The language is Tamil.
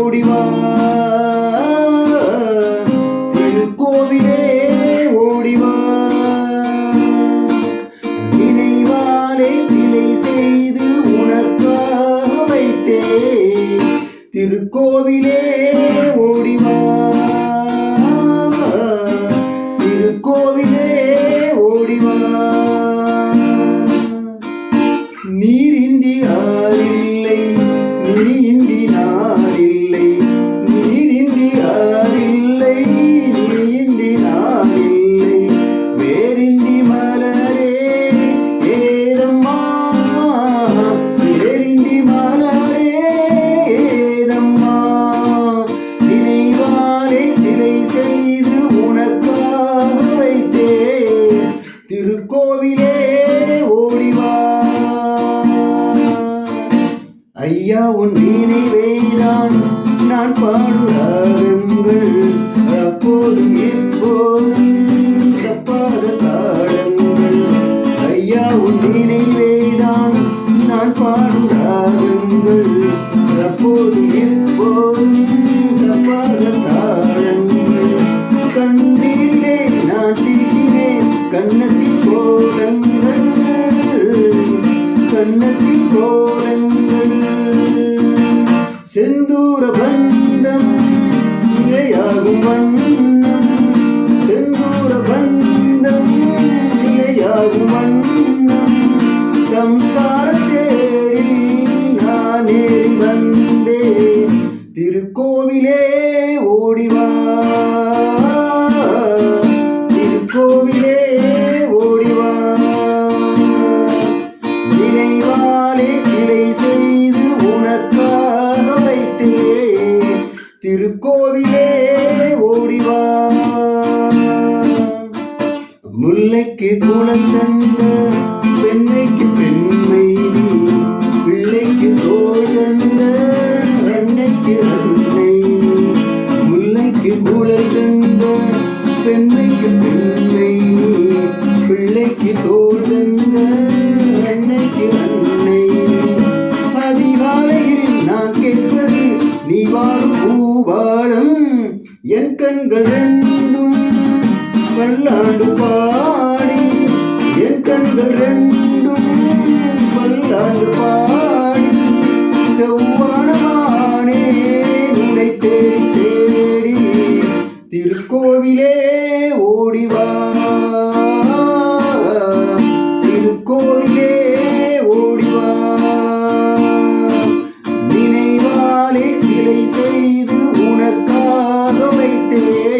ஓடிவா திருக்கோவிலே ஓடிவா நினைவாலே சிலை செய்து உனக்காக வைத்தே திருக்கோவிலே ஓடிவா திருக்கோவிலே ஓடிவா நீரின்றி ஆறில்லை நீரின்றி நாடில்லை நீரின்றி யாரில்லை நீரின்றி நாடில்லை வேரின்றி மலரே ஏதம்மா வேரின்றி மலரே ஏதம்மா. நினைவாலே சிலை செய்து உனக்காக திருக்கோவிலே உன் நினைவேதான் நான் பாடுறாருங்கள் அப்போதும் எப்போதும் தப்பாத தாளங்கள் ஐயா உன் நினைவேதான் நான் பாடுறாருங்கள் அப்போதும் எப்போதும் தப்பாத தாளங்கள் கண்ணீரிலே நான் தீட்டினேன் கண்ணத்தின் கோலங்கள். கண்ணத்தின் கோலங்கள் செந்தூர பந்தம் நிலையாகும் வண்ணம். செந்தூர பந்தம் நிலையாகும் வண்ணம். சம்சார தேரில் நான் ஏறி வந்தேன். திருக்கோவிலே ஓடிவா திருக்கோவிலே திருக்கோவிலே ஓடிவா முல்லைக்கு குலந்தந்த பெண்மைக்கு பெண்மை என் கண்கள் ரெண்டும் பல்லாண்டு பாடி என் கண்கள் ரெண்டும் பல்லாண்டு பாடி செவ்வானமானே உன்னை தேடி தேடி திருக்கோவிலே ஓடிவா திருக்கோவிலே entender